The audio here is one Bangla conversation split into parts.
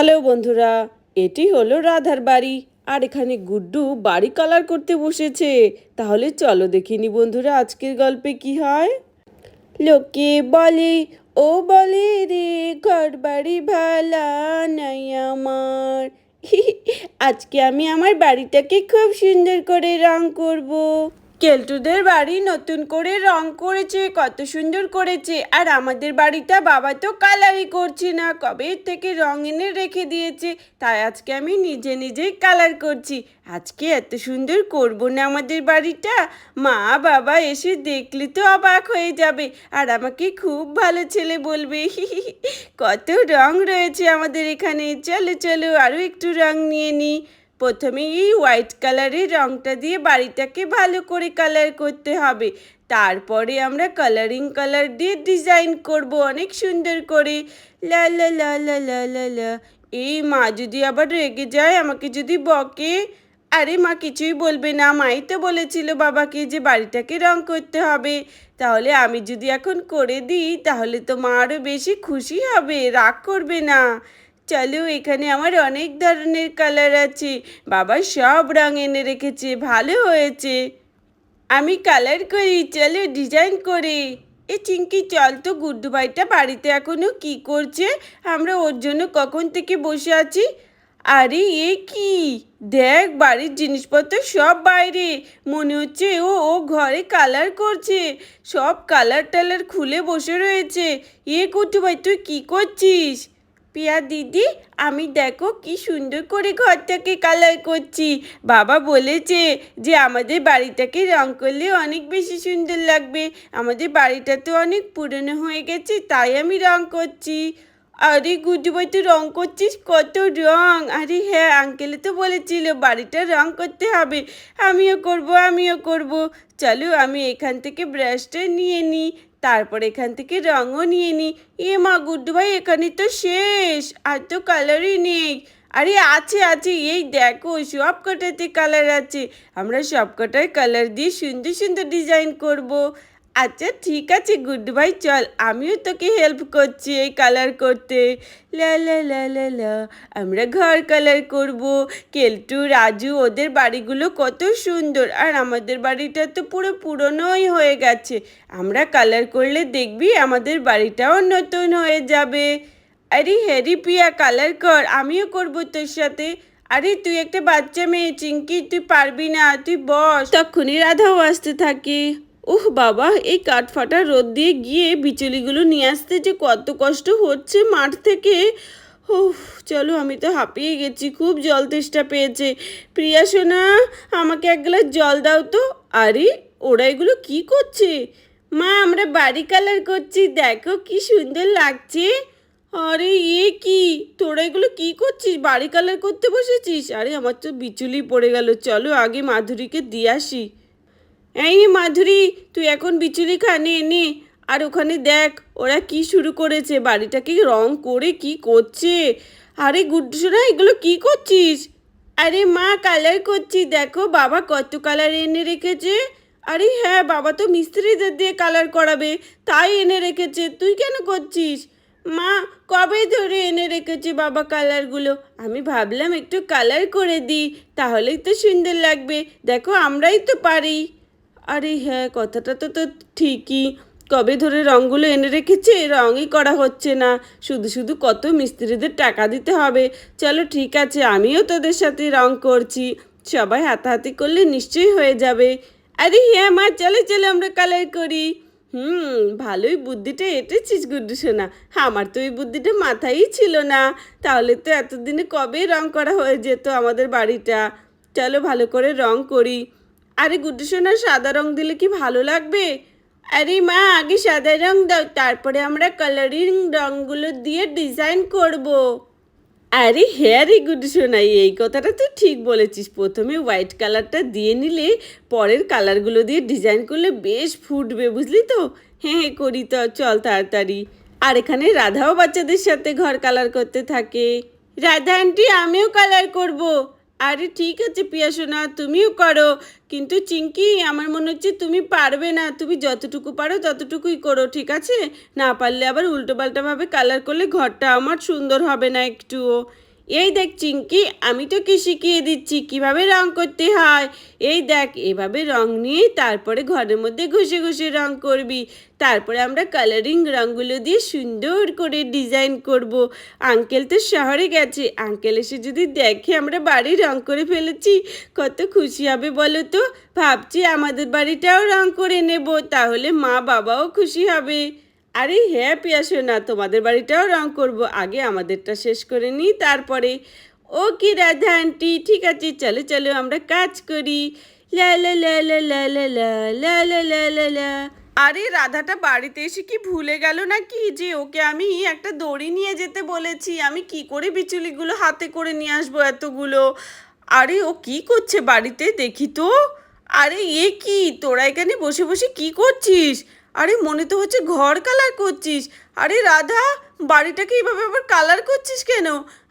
হ্যালো বন্ধুরা, এটি হলো রাধার বাড়ি। আর এখানে গুড্ডু বাড়ি কালার করতে বসেছে। তাহলে চলো দেখিনি বন্ধুরা আজকের গল্পে কি হয়। লোকে বলে, ও বলে রে, ঘর বাড়ি ভালা নাই আমার। আজকে আমি আমার বাড়িটাকে খুব সুন্দর করে রং করব। কেলটুদের বাড়ি নতুন করে রং করেছে, কত সুন্দর করেছে। আর আমাদের বাড়িটা বাবা তো কালারই করছে না, কবে থেকে রং এনে রেখে দিয়েছে, তাই আজকে আমি নিজে নিজেই কালার করছি। আজকে এত সুন্দর করব না আমাদের বাড়িটা? মা, বাবা এসে দেখলে তো অবাক হয়ে যাবে। আর আমাকে খুব ভালো ছেলে বলবে কত রং রয়েছে আমাদের এখানে। চলো চলো আরও একটু রং নিয়ে নিই প্রথমে এই হোয়াইট কালারের রংটা দিয়ে বাড়িটাকে ভালো করে কালার করতে হবে। তারপরে আমরা কালারিং কালার দিয়ে ডিজাইন করব অনেক সুন্দর করে। লা লা লা লা লা লা লা। এই মা যদি আবার রেগে যায়, আমাকে যদি বকে, আরে মা কিছুই বলবে না। মাই তো বলেছিল বাবাকে যে বাড়িটাকে রং করতে হবে। তাহলে আমি যদি এখন করে দিই, তাহলে তো মা আরও বেশি খুশি হবে, রাগ করবে না। চলো, এখানে আমার অনেক ধরনের কালার আছে। বাবা সব রং এনে রেখেছে, ভালো হয়েছে। আমি কালার করি, চলো ডিজাইন করে। এ চিঙ্কি, চল তো গুড্ডু ভাইটা বাড়িতে এখনও কি করছে? আমরা ওর জন্য কখন থেকে বসে আছি? আরে, এ কি? দেখ, বাড়ির জিনিসপত্র সব বাইরে। মনে হচ্ছে ও ও ঘরে কালার করছে। সব কালার টালার খুলে বসে রয়েছে। এ গুড্ডু ভাই তুই কি করছিস? পিয়া দিদি, আমি দেখো কি সুন্দর করে ঘরটাকে কালার করছি। বাবা বলেছে যে আমাদের বাড়িটাকে রং করলে অনেক বেশি সুন্দর লাগবে। আমাদের বাড়িটা তো অনেক পুরনো হয়ে গেছে, তাই আমি রং করছি। আরে গুড্ডু ভাই তুই রং করছিস? কত রং! আরে হ্যাঁ আঙ্কেলে তো বলেছিল বাড়িটা রং করতে হবে। আমিও করব আমিও করব। চলো আমি এখান থেকে ব্রাশটা নিয়ে নিই। তারপর এখান থেকে রঙও নিয়ে নিই এ মা গুড্ডু ভাই এখানে তো শেষ। আর তো কালারই নেই। আরে আছে আছে। এই দেখো, সব কটাতে কালার আছে। আমরা সব কটায় কালার দিয়ে সুন্দর সুন্দর ডিজাইন করব। আচ্ছা ঠিক আছে গুড্ডু ভাই চল। আমিও তোকে হেল্প করছি এই কালার করতে। লা লা লা আমরা ঘর কালার করব। কেলটু, রাজু, ওদের বাড়িগুলো কত সুন্দর। আর আমাদের বাড়িটা তো পুরো পুরনোই হয়ে গেছে। আমরা কালার করলে দেখবি আমাদের বাড়িটাও নতুন হয়ে যাবে। আরে, হ্যারি পিয়া কালার কর। আমিও করব তোর সাথে। আরে, তুই একটা বাচ্চা মেয়ে, চিঙ্কি, তুই পারবি না। তুই বস। তখনই রাধাও আসতে থাকে। উহ বাবা, এই কাঠফাটা রোদ দিয়ে গিয়ে বিচুলিগুলো নিয়ে আসতে যে কত কষ্ট হচ্ছে মাঠ থেকে। উফ চলো আমি তো হাঁপিয়ে গেছি, খুব জল তেষ্টা পেয়েছে। প্রিয়া সোনা, আমাকে এক গ্লাস জল দাও তো। আরে, ওরা এগুলো কি করছে? মা, আমরা বাড়ি কালার করছি, দেখো কি সুন্দর লাগছে। আরে, এ কি? তোরা এগুলো কি করছিস? বাড়ি কালার করতে বসেছিস? আরে, আমার তো বিচুলি পড়ে গেল, চলো আগে মাধুরীকে দিয়ে আসি। এই মাধুরী, তুই এখন বিচুলি খা নে। আর ওখানে দেখ, ওরা কি শুরু করেছে বাড়িটাকে রং করে কি করছে? আরে গুড্ডু সোনা এগুলো কি করছিস? আরে মা, কালার করছি, দেখো বাবা কত কালার এনে রেখেছে। আরে হ্যাঁ বাবা তো মিস্ত্রিদের দিয়ে কালার করাবে, তাই এনে রেখেছে, তুই কেন করছিস? মা, কবে ধরে এনে রেখেছে বাবা কালারগুলো? আমি ভাবলাম একটু কালার করে দিই, তাহলেই তো সুন্দর লাগবে, দেখো আমরাই তো পারি। আরে হ্যাঁ কথাটা তো তো ঠিকই। কবে ধরে রঙগুলো এনে রেখেছে, রঙই করা হচ্ছে না। শুধু শুধু কত মিস্ত্রিদের টাকা দিতে হবে। চলো ঠিক আছে, আমিও তোদের সাথে রং করছি। সবাই হাতাহাতি করলে নিশ্চয়ই হয়ে যাবে। আরে হ্যাঁ মা, চলে চলে আমরা কালার করি। হুম, ভালোই বুদ্ধিটা এঁটেছিস গুড্ডু সোনা। আমার তো এই বুদ্ধিটা মাথায়ই ছিল না। তাহলে তো এতদিনে কবে রং করা হয়ে যেত আমাদের বাড়িটা? চলো ভালো করে রং করি। আরে গুড্ডু সোনা, সাদা রং দিলে কি ভালো লাগবে? আরে মা, আগে সাদা রং দাও, তারপরে আমরা কালারিং রঙগুলো দিয়ে ডিজাইন করব। আরে হ্যাঁ রে গুড্ডু সোনা, এই কথাটা তুই ঠিক বলেছিস। প্রথমে হোয়াইট কালারটা দিয়ে নিলে, পরের কালারগুলো দিয়ে ডিজাইন করলে বেশ ফুটবে, বুঝলি তো? হ্যাঁ হ্যাঁ করি তো, চল তাড়াতাড়ি। আর এখানে রাধাও বাচ্চাদের সাথে ঘর কালার করতে থাকে। রাধা আন্টি, আমিও কালার করব। আরে ঠিক আছে পিয়াসোনা, তুমিও করো। কিন্তু চিঙ্কি আমার মনে হচ্ছে তুমি পারবে না। তুমি যতটুকু পারো ততটুকুই করো, ঠিক আছে? না পারলে আবার উল্টোপাল্টাভাবে কালার করলে ঘরটা আমার সুন্দর হবে না একটুও। এই দেখ চিঙ্কি আমি তোকে শিখিয়ে দিচ্ছি কীভাবে রং করতে হয়। এই দেখ, এভাবে রং নিয়ে তারপরে ঘরের মধ্যে ঘষে ঘষে রং করবি। তারপরে আমরা কালারিং রঙগুলো দিয়ে সুন্দর করে ডিজাইন করব। আঙ্কেল তো শহরে গেছে। আঙ্কেল এসে যদি দেখে আমরা বাড়ি রং করে ফেলেছি, কত খুশি হবে বলো তো? ভাবছি আমাদের বাড়িটাও রং করে নেব, তাহলে মা বাবাও খুশি হবে। আরে হ্যাঁ পিয়াসো না তোমাদের বাড়িটাও রং করব আগে আমাদেরটা শেষ করে নিই তারপরে ও কি রাধা আন্টি ঠিক আছে চলো চলো আমরা কাজ করি লা লা লা লা লা লা আরে রাধাটা বাড়িতে এসে কি ভুলে গেল নাকি যে ওকে আমি একটা দড়ি নিয়ে যেতে বলেছি আমি কি করে বিচুলিগুলো হাতে করে নিয়ে আসব এতগুলো আরে ও কি করছে বাড়িতে দেখি তো আরে এ কি তোরা এখানে বসে বসে কি করছিস আরে মনে তো হচ্ছে ঘর কালার করছিস। আরে রাধা, বাড়িটাকে এইভাবে আবার কালার করছিস কেন?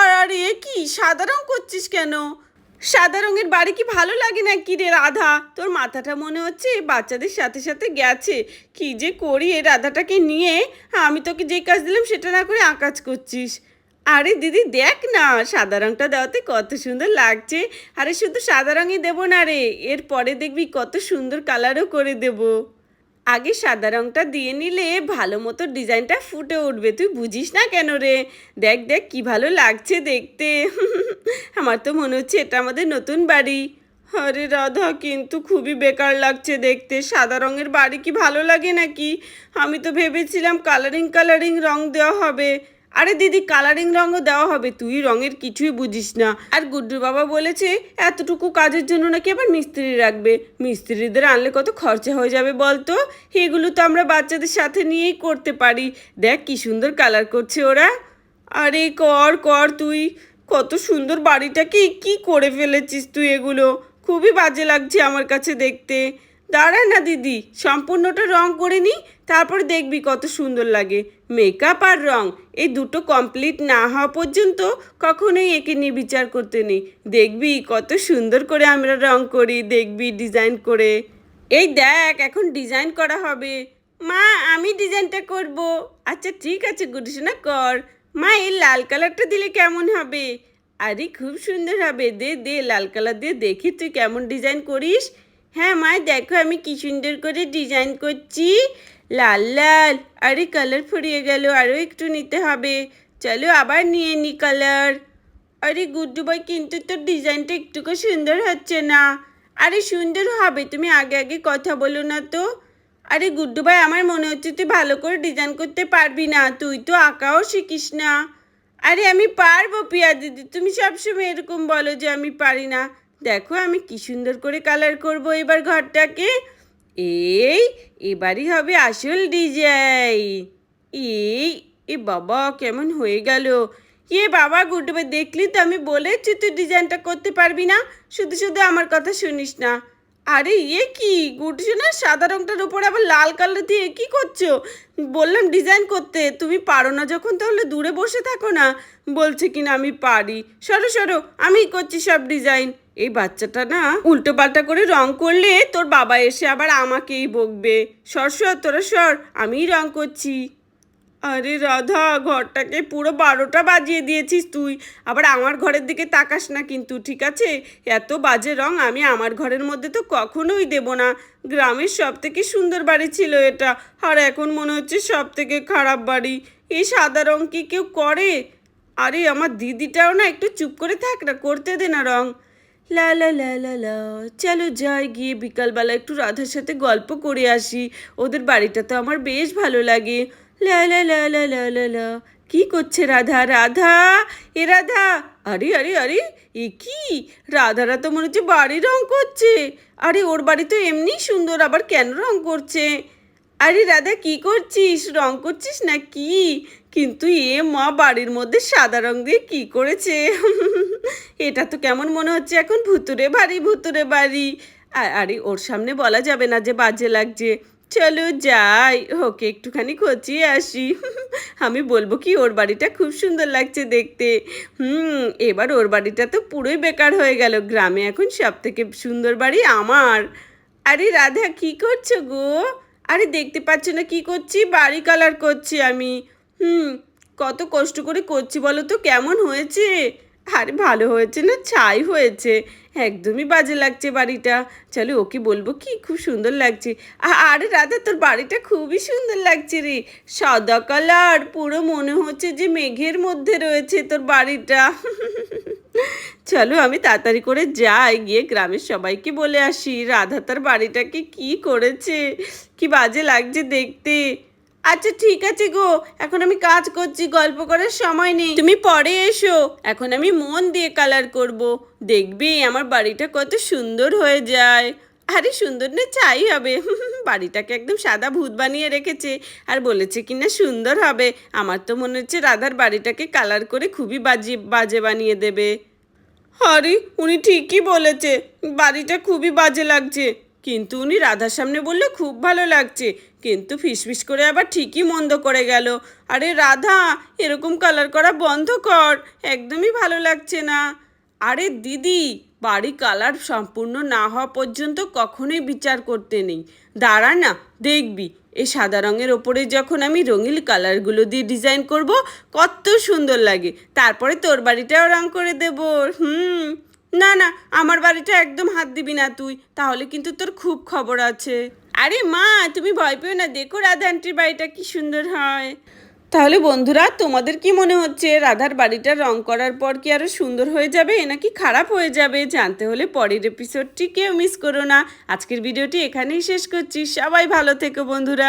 আর, আরে এ কি, সাদা রং করছিস কেন? সাদা রঙের বাড়ি কি ভালো লাগে না কি রে রাধা? তোর মাথাটা মনে হচ্ছে বাচ্চাদের সাথে সাথে গেছে। কি যে করি এই রাধাটাকে নিয়ে, আমি তোকে যে কাজ দিলাম সেটা না করে আকাজ করছিস। আরে দিদি দেখ না, সাদা রঙটা দেওয়াতে কত সুন্দর লাগছে। আরে শুধু সাদা রঙই দেবো না রে, এরপরে দেখবি কত সুন্দর কালারও করে দেবো। আগে সাদা রঙটা দিয়ে নিলে ভালো মতো ডিজাইনটা ফুটে উঠবে। তুই বুঝিস না কেন রে? দেখ দেখ কি ভালো লাগছে দেখতে। আমার তো মনে হচ্ছে এটা আমাদের নতুন বাড়ি। আরে রাধা, কিন্তু খুবই বেকার লাগছে দেখতে। সাদা রঙের বাড়ি কি ভালো লাগে নাকি? আমি তো ভেবেছিলাম কালারিং কালারিং রং দেওয়া হবে। আরে দিদি কালারিং রঙও দেওয়া হবে। তুই রঙের কিছুই বুঝিস না। আর গুড্ডু বাবা বলেছে, এতটুকু কাজের জন্য নাকি আবার মিস্ত্রি রাখবে? মিস্ত্রিদের আনলে কত খরচা হয়ে যাবে বলতো? এগুলো তো আমরা বাচ্চাদের সাথে নিয়েই করতে পারি। দেখ কি সুন্দর কালার করছে ওরা। আরে কর কর তুই। কত সুন্দর বাড়িটাকে। কি করে ফেলেছিস তুই এগুলো? খুবই বাজে লাগছে আমার কাছে দেখতে। দাঁড়া না দিদি, সম্পূর্ণটা রং করে নি, তারপর দেখবি কত সুন্দর লাগে। মেকআপ আর রং, এই দুটো কমপ্লিট না হওয়া পর্যন্ত কখনোই একে নিয়ে বিচার করতে নেই। দেখবি কত সুন্দর করে আমরা রং করি, দেখবি ডিজাইন করে। এই দেখ, এখন ডিজাইন করা হবে। মা, আমি ডিজাইনটা করব। আচ্ছা ঠিক আছে, গুডিসোনা, কর। মা, এই লাল কালারটা দিলে কেমন হবে? আরে, খুব সুন্দর হবে। দে দে, লাল কালার দিয়ে দেখি তুই কেমন ডিজাইন করিস। হ্যাঁ মা দেখো আমি কি সুন্দর করে ডিজাইন করছি। লাল লাল। আরে কালার ফুরিয়ে গেল আরও একটু নিতে হবে। চলো আবার নিয়ে নি কালার আরে, গুড্ডু ভাই, কিন্তু তোর ডিজাইনটা একটুকু সুন্দর হচ্ছে না। আরে, সুন্দর হবে, তুমি আগে আগে কথা বলো না তো। আরে, গুড্ডু ভাই, আমার মনে হচ্ছে তুই ভালো করে ডিজাইন করতে পারবি না। তুই তো আঁকাও শিখিস না। আরে, আমি পারব, পিয়া দিদি। তুমি সবসময় এরকম বলো যে আমি পারি না। দেখো আমি কি সুন্দর করে কালার করব এবার ঘরটাকে। এই, এবারই হবে আসল ডিজাইন এই, এ বাবা, কেমন হয়ে গেল। এ বাবা গুড্ডু দেখলি তো আমি বলেছি তুই ডিজাইনটা করতে পারবি না। শুধু শুধু আমার কথা শুনিস না। আরে ইয়ে কি? গুড্ডু না সাদা রংটার উপরে আবার লাল কালার দিয়ে কি করছ? বললাম ডিজাইন করতে। তুমি পারো না যখন, তাহলে দূরে বসে থাকো না। বলছে কিনা আমি পারি। সরো সরো আমি করছি সব ডিজাইন। এই বাচ্চাটা না উল্টো পাল্টা করে রং করলে তোর বাবা এসে আবার আমাকেই বকবে। সর সর, তোরা সর, আমিই রং করছি। আরে রাধা, ঘরটাকে পুরো বারোটা বাজিয়ে দিয়েছিস তুই। আবার আমার ঘরের দিকে তাকাস না কিন্তু, ঠিক আছে? এত বাজে রং আমি আমার ঘরের মধ্যে তো কখনোই দেব না। গ্রামের সব থেকে সুন্দর বাড়ি ছিল এটা। আর এখন মনে হচ্ছে সব থেকে খারাপ বাড়ি। এই সাদা রং কি কেউ করে? আরে আমার দিদিটাও না একটু চুপ করে থাক না, করতে দে না রং। লা লা লা লা লা। চলো যাই, গিয়ে বিকালবেলা একটু রাধার সাথে গল্প করে আসি। ওদের বাড়িটা তো আমার বেশ ভালো লাগে। লা লা লা লা লা লা লা। কি করছে রাধা? রাধা? এ রাধা! আরে আরে আরে, এ কি? রাধারা তো মনে হচ্ছে বাড়ি রং করছে। আরে, ওর বাড়ি তো এমনি সুন্দর, আবার কেন রং করছে? আরে রাধা, কি করছিস? রং করছিস না কি কিন্তু এ মা বাড়ির মধ্যে সাদা রং দিয়ে কি করেছে? এটা তো কেমন মনে হচ্ছে এখন? ভুতুরে বাড়ি ভুতুরে বাড়ি। আরে, ওর সামনে বলা যাবে না যে বাজে লাগছে। চলো যাই, ওকে একটুখানি খচিয়ে আসি। আমি বলব কি, ওর বাড়িটা খুব সুন্দর লাগছে দেখতে। হুম, এবার ওর বাড়িটা তো পুরোই বেকার হয়ে গেল। গ্রামে এখন সব থেকে সুন্দর বাড়ি আমার। আরে, রাধা, কি করছ গো? আরে, দেখতে পাচ্ছ না কি করছি? বাড়ি কালার করছি আমি। হুম, কত কষ্ট করে করছি বলো তো, কেমন হয়েছে? আরে ভালো হয়েছে না, ছাই হয়েছে। একদমই বাজে লাগছে বাড়িটা। চলো ওকে বলব কি খুব সুন্দর লাগছে। আরে রাধা, তোর বাড়িটা খুবই সুন্দর লাগছে রে। সাদা কালার, পুরো মনে হচ্ছে যে মেঘের মধ্যে রয়েছে তোর বাড়িটা। চলো আমি তাড়াতাড়ি করে যাই, গিয়ে গ্রামের সবাইকে বলে আসি। রাধা, তার বাড়িটাকে কি করেছে? কি বাজে লাগছে দেখতে। আচ্ছা ঠিক আছে গো। এখন আমি কাজ করছি, গল্প করার সময় নেই। তুমি পরে এসো। এখন আমি মন দিয়ে কালার করব। দেখবি, আমার বাড়িটা কত সুন্দর হয়ে যায়। আরে, সুন্দর না চাই হবে। বাড়িটাকে একদম সাদা ভূত বানিয়ে রেখেছে। আর বলেছে কিনা সুন্দর হবে। আমার তো মনে হচ্ছে রাধার বাড়িটাকে কালার করে খুবই বাজে বাজে বানিয়ে দেবে। আরে, উনি ঠিকই বলেছে। বাড়িটা খুবই বাজে লাগছে। কিন্তু উনি রাধার সামনে বললে খুব ভালো লাগছে। কিন্তু ফিসফিস করে আবার ঠিকই মন্দ করে গেল। আরে রাধা, এরকম কালার করা বন্ধ কর। একদমই ভালো লাগছে না। আরে দিদি, বাড়ি কালার সম্পূর্ণ না হওয়া পর্যন্ত কখনোই বিচার করতে নেই। দাঁড়া না, দেখবি। এই সাদা রঙের ওপরে যখন আমি রঙিন কালারগুলো দিয়ে ডিজাইন করব, কত সুন্দর লাগে। তারপরে তোর বাড়িটাও রং করে দেব। হুম। না না, আমার বাড়িটা একদম হাত দিবি না তুই, তাহলে কিন্তু তোর খুব খবর আছে। আরে মা, তুমি ভয় পেও না, দেখো রাধা আন্টির বাড়িটা কি সুন্দর হয়। তাহলে বন্ধুরা, তোমাদের কি মনে হচ্ছে, রাধার বাড়িটা রং করার পর কি আরও সুন্দর হয়ে যাবে, নাকি খারাপ হয়ে যাবে? জানতে হলে পরের এপিসোডটি কেউ মিস করো না। আজকের ভিডিওটি এখানেই শেষ করছি, সবাই ভালো থেকো বন্ধুরা।